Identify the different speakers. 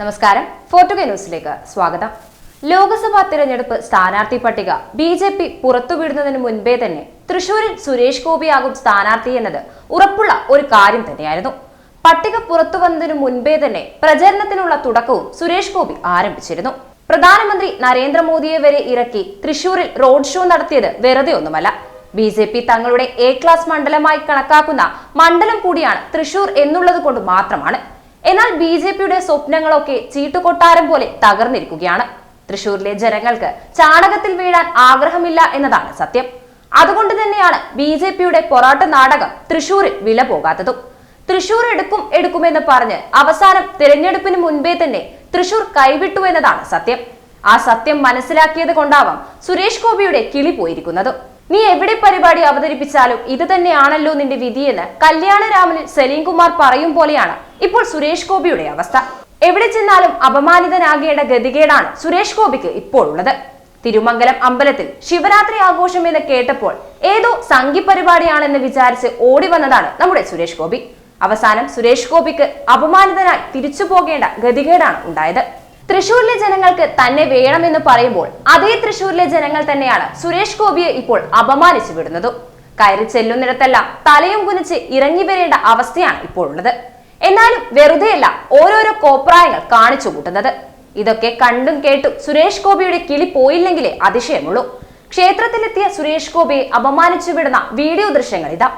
Speaker 1: നമസ്കാരം. ഫോർട്ടുഗ ന്യൂസിലേക്ക് സ്വാഗതം. ലോക്സഭാ തിരഞ്ഞെടുപ്പ് സ്ഥാനാർത്ഥി പട്ടിക ബി ജെ പി പുറത്തുവിടുന്നതിന് മുൻപേ തന്നെ തൃശൂരിൽ സുരേഷ് ഗോപിയാകും സ്ഥാനാർത്ഥി എന്നത് ഉറപ്പുള്ള ഒരു കാര്യം തന്നെയായിരുന്നു. പട്ടിക പുറത്തു വന്നതിനു മുൻപേ തന്നെ പ്രചരണത്തിനുള്ള തുടക്കവും സുരേഷ് ഗോപി ആരംഭിച്ചിരുന്നു. പ്രധാനമന്ത്രി നരേന്ദ്രമോദിയെ വരെ ഇറക്കി തൃശൂരിൽ റോഡ് ഷോ നടത്തിയത് വെറുതെ ഒന്നുമല്ല. ബി ജെ പി തങ്ങളുടെ എ ക്ലാസ് മണ്ഡലമായി കണക്കാക്കുന്ന മണ്ഡലം കൂടിയാണ് തൃശൂർ എന്നുള്ളത് കൊണ്ട് മാത്രമാണ് എന്നാൽ ബി ജെ പിയുടെ സ്വപ്നങ്ങളൊക്കെ ചീട്ടുകൊട്ടാരം പോലെ തകർന്നിരിക്കുകയാണ്. തൃശൂരിലെ ജനങ്ങൾക്ക് ചാണകത്തിൽ വീഴാൻ ആഗ്രഹമില്ല എന്നതാണ് സത്യം. അതുകൊണ്ട് തന്നെയാണ് ബി ജെ പിയുടെ പൊറാട്ട നാടകം തൃശൂരിൽ വില പോകാത്തതും. തൃശൂർ എടുക്കും എടുക്കുമെന്ന് പറഞ്ഞ് അവസാനം തിരഞ്ഞെടുപ്പിന് മുൻപേ തന്നെ തൃശൂർ കൈവിട്ടു എന്നതാണ് സത്യം. ആ സത്യം മനസ്സിലാക്കിയത് കൊണ്ടാവാം സുരേഷ് ഗോപിയുടെ കിളി പോയിരിക്കുന്നത്. നീ എവിടെ പരിപാടി അവതരിപ്പിച്ചാലും ഇത് തന്നെയാണല്ലോ നിന്റെ വിധിയെന്ന് കല്യാണരാമനിൽ സലീം കുമാർ പറയും പോലെയാണ്. ഇപ്പോൾ സുരേഷ് ഗോപിയുടെ അവസ്ഥ. എവിടെ ചെന്നാലും അപമാനിതനാകേണ്ട ഗതികേടാണ് സുരേഷ് ഗോപിക്ക് ഇപ്പോൾ ഉള്ളത് തിരുമംഗലം അമ്പലത്തിൽ ശിവരാത്രി ആഘോഷം എന്ന് കേട്ടപ്പോൾ ഏതോ സംഘി പരിപാടിയാണെന്ന് വിചാരിച്ച് ഓടി വന്നതാണ് നമ്മുടെ സുരേഷ് ഗോപി. അവസാനം സുരേഷ് ഗോപിക്ക് അപമാനിതനായി തിരിച്ചു പോകേണ്ട ഗതികേടാണ് ഉണ്ടായത്. തൃശൂരിലെ ജനങ്ങൾക്ക് തന്നെ വേണമെന്ന് പറയുമ്പോൾ അതേ തൃശൂരിലെ ജനങ്ങൾ തന്നെയാണ് സുരേഷ് ഗോപിയെ ഇപ്പോൾ അപമാനിച്ചു വിടുന്നത്. കയറി ചെല്ലുന്നിടത്തെല്ലാം തലയും കുനിച്ച് ഇറങ്ങി വരേണ്ട അവസ്ഥയാണ് ഇപ്പോൾ ഉള്ളത് എന്നാലും വെറുതെയല്ല ഓരോരോ കോപ്രായങ്ങൾ കാണിച്ചു കൂട്ടുന്നത്. ഇതൊക്കെ കണ്ടും കേട്ടും സുരേഷ് ഗോപിയുടെ കിളി പോയില്ലെങ്കിലേ അതിശയമുള്ളൂ. ക്ഷേത്രത്തിലെത്തിയ സുരേഷ് ഗോപിയെ അപമാനിച്ചു വിടുന്ന വീഡിയോ ദൃശ്യങ്ങൾ ഇതാ